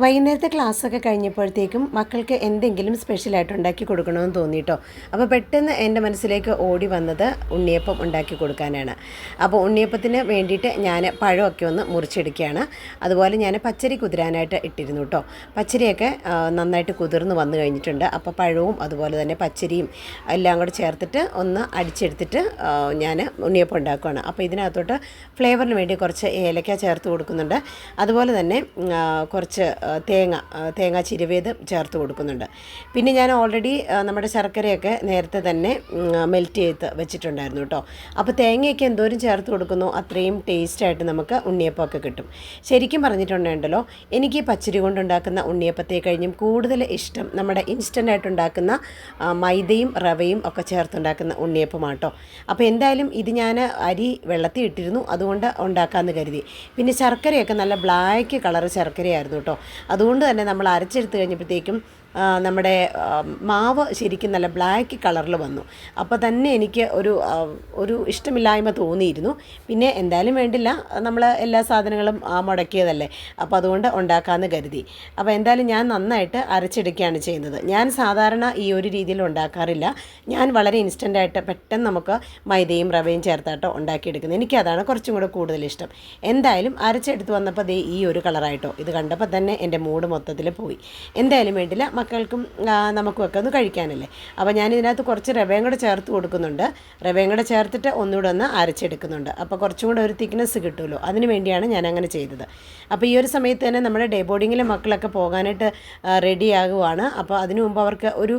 വൈകുന്നേരത്തെ ക്ലാസ്സൊക്കെ കഴിഞ്ഞപ്പോഴത്തേക്കും മക്കൾക്ക് എന്തെങ്കിലും സ്പെഷ്യലായിട്ട് ഉണ്ടാക്കി കൊടുക്കണമെന്ന് തോന്നിയിട്ടോ. അപ്പോൾ പെട്ടെന്ന് എന്റെ മനസ്സിലേക്ക് ഓടി വന്നത് ഉണ്ണിയപ്പം ഉണ്ടാക്കി കൊടുക്കാനാണ്. അപ്പോൾ ഉണ്ണിയപ്പത്തിന് വേണ്ടിയിട്ട് ഞാൻ പഴമൊക്കെ ഒന്ന് മുറിച്ചെടുക്കുകയാണ്. അതുപോലെ ഞാൻ പച്ചരി കുതിരാനായിട്ട് ഇട്ടിരുന്നു കേട്ടോ. പച്ചരിയൊക്കെ നന്നായിട്ട് കുതിർന്ന് വന്നു കഴിഞ്ഞിട്ടുണ്ട്. അപ്പോൾ പഴവും അതുപോലെ തന്നെ പച്ചരിയും എല്ലാം കൂടെ ചേർത്തിട്ട് ഒന്ന് അടിച്ചെടുത്തിട്ട് ഞാൻ ഉണ്ണിയപ്പം ഉണ്ടാക്കുകയാണ് അപ്പോൾ ഇതിനകത്തോട്ട് ഫ്ലേവറിന് വേണ്ടി കുറച്ച് ഏലക്ക ചേർത്ത് കൊടുക്കുന്നുണ്ട്. അതുപോലെ തന്നെ കുറച്ച് തേങ്ങ തേങ്ങ ചിരുവേത് ചേർത്ത് കൊടുക്കുന്നുണ്ട്. പിന്നെ ഞാൻ ഓൾറെഡി നമ്മുടെ ശർക്കരയൊക്കെ നേരത്തെ തന്നെ മെൽറ്റ് ചെയ്ത് വെച്ചിട്ടുണ്ടായിരുന്നു കേട്ടോ അപ്പോൾ തേങ്ങയൊക്കെ എന്തോരം ചേർത്ത് കൊടുക്കുന്നു അത്രയും ടേസ്റ്റായിട്ട് നമുക്ക് ഉണ്ണിയപ്പമൊക്കെ കിട്ടും. ശരിക്കും പറഞ്ഞിട്ടുണ്ടല്ലോ എനിക്ക് പച്ചരി കൊണ്ടുണ്ടാക്കുന്ന ഉണ്ണിയപ്പത്തെ കഴിഞ്ഞും കൂടുതൽ ഇഷ്ടം നമ്മുടെ ഇൻസ്റ്റന്റ് ആയിട്ട് ഉണ്ടാക്കുന്ന മൈദയും റവയും ഒക്കെ ചേർത്തുണ്ടാക്കുന്ന ഉണ്ണിയപ്പമാട്ടോ അപ്പോൾ എന്തായാലും ഇത് ഞാൻ അരി വെള്ളത്തിൽ ഇട്ടിരുന്നു അതുകൊണ്ട് ഉണ്ടാക്കാമെന്ന് കരുതി. പിന്നെ ശർക്കരയൊക്കെ നല്ല ബ്ലാക്ക് കളർ ശർക്കരയായിരുന്നു കേട്ടോ അതുകൊണ്ട് തന്നെ നമ്മൾ അരച്ചെടുത്ത് കഴിഞ്ഞപ്പോഴത്തേക്കും നമ്മുടെ മാവ് ശരിക്കും നല്ല ബ്ലാക്ക് കളറിൽ വന്നു. അപ്പോൾ തന്നെ എനിക്ക് ഒരു ഒരു ഇഷ്ടമില്ലായ്മ തോന്നിയിരുന്നു. പിന്നെ എന്തായാലും വേണ്ടില്ല. നമ്മൾ എല്ലാ സാധനങ്ങളും മുടക്കിയതല്ലേ. അപ്പോൾ അതുകൊണ്ട് ഉണ്ടാക്കാമെന്ന് കരുതി. അപ്പോൾ എന്തായാലും ഞാൻ നന്നായിട്ട് അരച്ചെടുക്കുകയാണ് ചെയ്യുന്നത്. ഞാൻ സാധാരണ ഈ ഒരു രീതിയിൽ ഉണ്ടാക്കാറില്ല. ഞാൻ വളരെ ഇൻസ്റ്റന്റായിട്ട് പെട്ടെന്ന് നമുക്ക് മൈദയും റവയും ചേർത്താട്ടോ ഉണ്ടാക്കിയെടുക്കുന്നത്. എനിക്കതാണ് കുറച്ചും കൂടെ കൂടുതൽ ഇഷ്ടം. എന്തായാലും അരച്ചെടുത്ത് വന്നപ്പോൾ ദേ ഈ ഒരു കളറായിട്ടോ ഇത് കണ്ടപ്പോൾ തന്നെ എന്റെ മൂഡ് മൊത്തത്തിൽ പോയി. എന്തായാലും വേണ്ടില്ല. മക്കൾക്കും ആ, നമുക്കും ഒക്കെ ഒന്ന് കഴിക്കാനല്ലേ. അപ്പോൾ ഞാൻ ഇതിനകത്ത് കുറച്ച് റവയും കൂടെ ചേർത്ത് കൊടുക്കുന്നുണ്ട്. റവയും കൂടെ ചേർത്തിട്ട് ഒന്നുകൂടെ ഒന്ന് അരച്ചെടുക്കുന്നുണ്ട്. അപ്പോൾ കുറച്ചും കൂടെ ഒരു തിക്നെസ് കിട്ടുമല്ലോ അതിന് വേണ്ടിയാണ് ഞാൻ അങ്ങനെ ചെയ്തത്. അപ്പോൾ ഈ ഒരു സമയത്ത് തന്നെ നമ്മുടെ ഡേ ബോർഡിങ്ങിലെ മക്കളൊക്കെ പോകാനായിട്ട് റെഡി ആകുവാണ്. അപ്പോൾ അതിനു മുമ്പ് അവർക്ക് ഒരു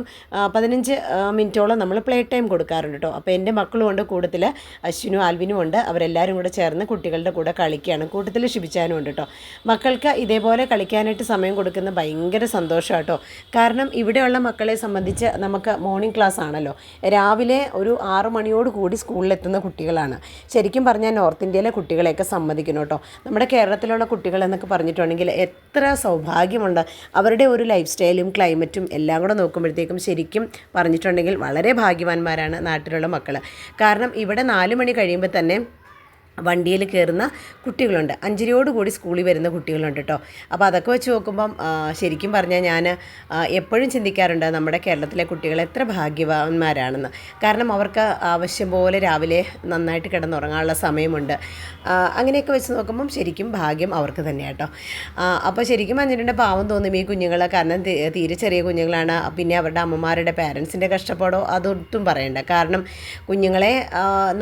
പതിനഞ്ച് മിനിറ്റോളം നമ്മൾ പ്ലേ ടൈം കൊടുക്കാറുണ്ട് കേട്ടോ അപ്പോൾ എന്റെ മക്കളും ഉണ്ട് കൂട്ടത്തിൽ അശ്വിനും ആൽവിനും ഉണ്ട്. അവരെല്ലാവരും കൂടെ ചേർന്ന് കുട്ടികളുടെ കൂടെ കളിക്കുകയാണ്. കൂട്ടത്തിൽ ക്ഷിപിച്ചാനും ഉണ്ട് കേട്ടോ മക്കൾക്ക് ഇതേപോലെ കളിക്കാനായിട്ട് സമയം കൊടുക്കുന്ന ഭയങ്കര സന്തോഷമാണ് കേട്ടോ കാരണം ഇവിടെയുള്ള മക്കളെ സംബന്ധിച്ച് നമുക്ക് മോർണിംഗ് ക്ലാസ് ആണല്ലോ. രാവിലെ ഒരു ആറു മണിയോട് കൂടി സ്കൂളിലെത്തുന്ന കുട്ടികളാണ്. ശരിക്കും പറഞ്ഞാൽ നോർത്ത് ഇന്ത്യയിലെ കുട്ടികളെയൊക്കെ സമ്മതിക്കണം കേട്ടോ. നമ്മുടെ കേരളത്തിലുള്ള കുട്ടികൾ എന്നൊക്കെ പറഞ്ഞിട്ടുണ്ടെങ്കിൽ എത്ര സൗഭാഗ്യമുണ്ട്. അവരുടെ ഒരു ലൈഫ് സ്റ്റൈലും ക്ലൈമറ്റും എല്ലാം കൂടെ നോക്കുമ്പോഴത്തേക്കും ശരിക്കും പറഞ്ഞിട്ടുണ്ടെങ്കിൽ വളരെ ഭാഗ്യവാന്മാരാണ് നാട്ടിലുള്ള മക്കൾ കാരണം ഇവിടെ നാല് മണി കഴിയുമ്പോൾ തന്നെ വണ്ടിയിൽ കയറുന്ന കുട്ടികളുണ്ട്. അഞ്ചരയോട് കൂടി സ്കൂളിൽ വരുന്ന കുട്ടികളുണ്ട് കേട്ടോ. അപ്പോൾ അതൊക്കെ വെച്ച് നോക്കുമ്പം ശരിക്കും പറഞ്ഞാൽ ഞാൻ എപ്പോഴും ചിന്തിക്കാറുണ്ട് നമ്മുടെ കേരളത്തിലെ കുട്ടികൾ എത്ര ഭാഗ്യവാന്മാരാണെന്ന്. കാരണം അവർക്ക് ആവശ്യം പോലെ രാവിലെ നന്നായിട്ട് കിടന്നുറങ്ങാനുള്ള സമയമുണ്ട്. അങ്ങനെയൊക്കെ വെച്ച് നോക്കുമ്പം ശരിക്കും ഭാഗ്യം അവർക്ക് തന്നെ കേട്ടോ. അപ്പോൾ ശരിക്കും അഞ്ചിന്റെ പാവം തോന്നും ഈ കുഞ്ഞുങ്ങൾ കാരണം തീരെ ചെറിയ കുഞ്ഞുങ്ങളാണ്. പിന്നെ അവരുടെ അമ്മമാരുടെ പാരൻസിന്റെ കഷ്ടപ്പാടോ അതൊട്ടും പറയണ്ട. കാരണം കുഞ്ഞുങ്ങളെ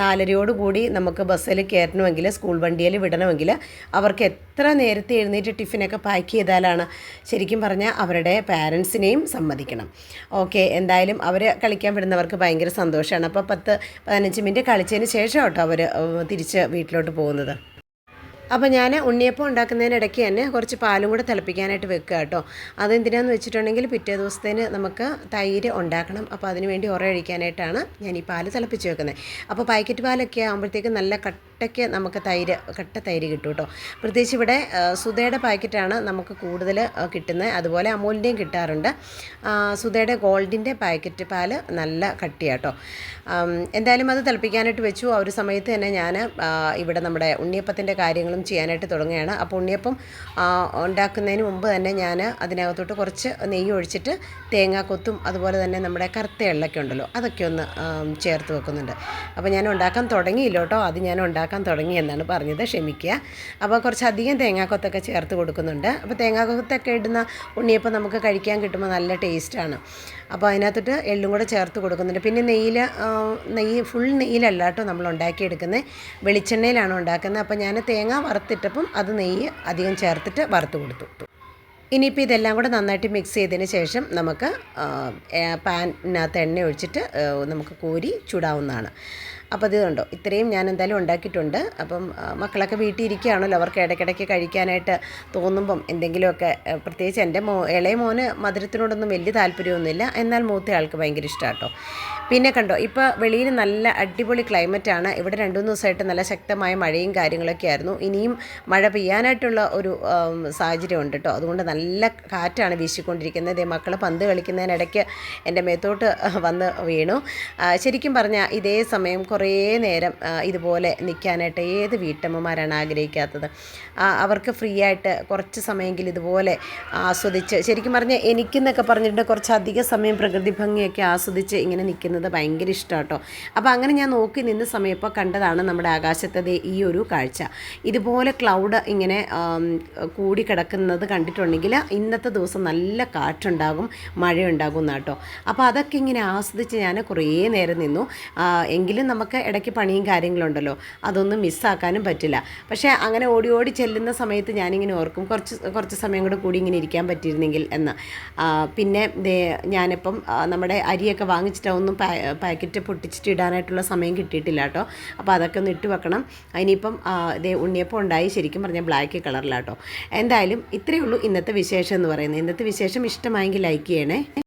നാലരയോട് കൂടി നമുക്ക് ബസ്സിൽ കയറണമെങ്കിൽ സ്കൂൾ വണ്ടിയിൽ വിടണമെങ്കിൽ അവർക്ക് എത്ര നേരത്തെ എഴുന്നേറ്റ് ടിഫിനൊക്കെ പാക്ക് ചെയ്താലാണ് ശരിക്കും പറഞ്ഞാൽ അവരുടെ പാരൻസിനെയും സമ്മതിക്കണം. ഓക്കെ എന്തായാലും അവർ കളിക്കാൻ വിടുന്നവർക്ക് ഭയങ്കര സന്തോഷമാണ്. അപ്പോൾ പത്ത് പതിനഞ്ച് മിനിറ്റ് കളിച്ചതിന് ശേഷം കേട്ടോ അവർ തിരിച്ച് വീട്ടിലോട്ട് പോകുന്നത്. അപ്പോൾ ഞാൻ ഉണ്ണിയപ്പം ഉണ്ടാക്കുന്നതിനിടയ്ക്ക് തന്നെ കുറച്ച് പാലും കൂടെ തിളപ്പിക്കാനായിട്ട് വെക്കുക കേട്ടോ. അതെന്തിനാന്ന് വെച്ചിട്ടുണ്ടെങ്കിൽ പിറ്റേ ദിവസത്തേന് നമുക്ക് തൈര് ഉണ്ടാക്കണം. അപ്പോൾ അതിനുവേണ്ടി ഉറയൊഴിക്കാനായിട്ടാണ് ഞാൻ ഈ പാൽ തിളപ്പിച്ച് വെക്കുന്നത്. അപ്പോൾ പാക്കറ്റ് പാലൊക്കെ ആകുമ്പോഴത്തേക്കും നല്ല കട്ടയ്ക്ക് നമുക്ക് തൈര് കട്ട തൈര് കിട്ടും കേട്ടോ. പ്രത്യേകിച്ച് ഇവിടെ സുധയുടെ പാക്കറ്റാണ് നമുക്ക് കൂടുതൽ കിട്ടുന്നത്. അതുപോലെ അമൂലിന്റെയും കിട്ടാറുണ്ട്. സുധയുടെ ഗോൾഡിന്റെ പാക്കറ്റ് പാൽ നല്ല കട്ടിയാട്ടോ എന്തായാലും അത് തിളപ്പിക്കാനായിട്ട് വെച്ചു. ആ ഒരു സമയത്ത് തന്നെ ഞാൻ ഇവിടെ നമ്മുടെ ഉണ്ണിയപ്പത്തിന്റെ കാര്യങ്ങളും ചെയ്യാനായിട്ട് തുടങ്ങുകയാണ്. അപ്പോൾ ഉണ്ണിയപ്പം ഉണ്ടാക്കുന്നതിന് മുമ്പ് തന്നെ ഞാൻ അതിനകത്തോട്ട് കുറച്ച് നെയ്യ് ഒഴിച്ചിട്ട് തേങ്ങാക്കൊത്തും അതുപോലെ തന്നെ നമ്മുടെ കറുത്ത എള്ളൊക്കെ ഉണ്ടല്ലോ അതൊക്കെ ഒന്ന് ചേർത്ത് വെക്കുന്നുണ്ട്. അപ്പോൾ ഞാൻ ഉണ്ടാക്കാൻ തുടങ്ങിയില്ല കേട്ടോ. അത് ഞാൻ ഉണ്ടാക്കാൻ തുടങ്ങി എന്നാണ് പറഞ്ഞത്. ക്ഷമിക്കുക. അപ്പോൾ കുറച്ചധികം തേങ്ങാക്കൊത്തൊക്കെ ചേർത്ത് കൊടുക്കുന്നുണ്ട്. അപ്പോൾ തേങ്ങാക്കൊത്തൊക്കെ ഇടുന്ന ഉണ്ണിയപ്പം നമുക്ക് കഴിക്കാൻ കിട്ടുമ്പോൾ നല്ല ടേസ്റ്റാണ് അപ്പോൾ അതിനകത്തോട്ട് എള്ളും കൂടെ ചേർത്ത് കൊടുക്കുന്നുണ്ട്. പിന്നെ നെയ്യിൽ നെയ്യ് ഫുൾ നെയ്യിലല്ല കേട്ടോ നമ്മൾ ഉണ്ടാക്കിയെടുക്കുന്നത്. വെളിച്ചെണ്ണയിലാണ് ഉണ്ടാക്കുന്നത്. അപ്പോൾ ഞാൻ തേങ്ങ വറുത്തിട്ടപ്പം അത് നെയ്യ് അധികം ചേർത്തിട്ട് വറുത്ത് കൊടുത്തു. ഇനിയിപ്പോൾ ഇതെല്ലാം കൂടെ നന്നായിട്ട് മിക്സ് ചെയ്തതിന് ശേഷം നമുക്ക് പാനിനകത്ത് എണ്ണ ഒഴിച്ചിട്ട് നമുക്ക് കോരി ചൂടാവുന്നതാണ്. അപ്പോൾ ഇത് കണ്ടോ? ഇത്രയും ഞാൻ എന്തായാലും ഉണ്ടാക്കിയിട്ടുണ്ട്. അപ്പം മക്കളൊക്കെ വീട്ടിൽ ഇരിക്കുകയാണല്ലോ. അവർക്ക് ഇടയ്ക്കിടയ്ക്ക് കഴിക്കാനായിട്ട് തോന്നുമ്പം എന്തെങ്കിലുമൊക്കെ പ്രത്യേകിച്ച് എന്റെ മോ ഇളയ മോന് മധുരത്തിനോടൊന്നും വലിയ താല്പര്യമൊന്നുമില്ല. എന്നാൽ മൂത്ത ആൾക്ക് ഭയങ്കര ഇഷ്ടമാണ് കേട്ടോ പിന്നെ കണ്ടോ ഇപ്പോൾ വെളിയിൽ നല്ല അടിപൊളി ക്ലൈമറ്റാണ്. ഇവിടെ രണ്ട് മൂന്ന് ദിവസമായിട്ട് നല്ല ശക്തമായ മഴയും കാര്യങ്ങളൊക്കെ ആയിരുന്നു. ഇനിയും മഴ പെയ്യാനായിട്ടുള്ള ഒരു സാഹചര്യം ഉണ്ട് കേട്ടോ. അതുകൊണ്ട് നല്ല കാറ്റാണ് വീശിക്കൊണ്ടിരിക്കുന്നത്. മക്കൾ പന്ത് കളിക്കുന്നതിനിടയ്ക്ക് എന്റെ മേത്തോട്ട് വന്ന് വീണു. ശരിക്കും പറഞ്ഞാൽ ഇതേ സമയം കുറേ കുറേ നേരം ഇതുപോലെ നിൽക്കാനായിട്ട് ഏത് വീട്ടമ്മമാരാണ് ആഗ്രഹിക്കാത്തത്? അവർക്ക് ഫ്രീ ആയിട്ട് കുറച്ച് സമയമെങ്കിലും ഇതുപോലെ ആസ്വദിച്ച് ശരിക്കും പറഞ്ഞാൽ എനിക്കെന്നൊക്കെ പറഞ്ഞിട്ട് അധിക സമയം പ്രകൃതി ഭംഗിയൊക്കെ ആസ്വദിച്ച് ഇങ്ങനെ നിൽക്കുന്നത് ഭയങ്കര ഇഷ്ടം കേട്ടോ അപ്പോൾ അങ്ങനെ ഞാൻ നോക്കി നിന്ന സമയം ഇപ്പോൾ കണ്ടതാണ് നമ്മുടെ ആകാശത്തതേ ഈ ഒരു കാഴ്ച. ഇതുപോലെ ക്ലൗഡ് ഇങ്ങനെ കൂടി കിടക്കുന്നത് കണ്ടിട്ടുണ്ടെങ്കിൽ ഇന്നത്തെ ദിവസം നല്ല കാറ്റുണ്ടാകും മഴയുണ്ടാകും എന്നാട്ടോ. അപ്പോൾ അതൊക്കെ ഇങ്ങനെ ആസ്വദിച്ച് ഞാൻ കുറേ നേരം നിന്നു. എങ്കിലും നമുക്ക് ഇടയ്ക്ക് പണിയും കാര്യങ്ങളും ഉണ്ടല്ലോ അതൊന്നും മിസ്സാക്കാനും പറ്റില്ല. പക്ഷേ അങ്ങനെ ഓടി ഓടി ചെല്ലുന്ന സമയത്ത് ഞാനിങ്ങനെ ഓർക്കും. കുറച്ച് കുറച്ച് സമയം കൂടെ കൂടി ഇങ്ങനെ ഇരിക്കാൻ പറ്റിയിരുന്നെങ്കിൽ എന്ന്. പിന്നെ ഞാനിപ്പം നമ്മുടെ അരിയൊക്കെ വാങ്ങിച്ചിട്ട് ഒന്നും പാക്കറ്റ് പൊട്ടിച്ചിട്ട് ഇടാനായിട്ടുള്ള സമയം കിട്ടിയിട്ടില്ല കേട്ടോ. അപ്പോൾ അതൊക്കെ ഒന്ന് ഇട്ട് വെക്കണം. അതിനിപ്പം ഇതേ ഉണ്ണിയപ്പം ഉണ്ടായി ശരിക്കും പറഞ്ഞാൽ ബ്ലാക്ക് കളറിലാട്ടോ എന്തായാലും ഇത്രയേ ഉള്ളൂ ഇന്നത്തെ വിശേഷം എന്ന് പറയുന്നത്. ഇന്നത്തെ വിശേഷം ഇഷ്ടമായെങ്കിൽ ലൈക്ക് ചെയ്യണേ.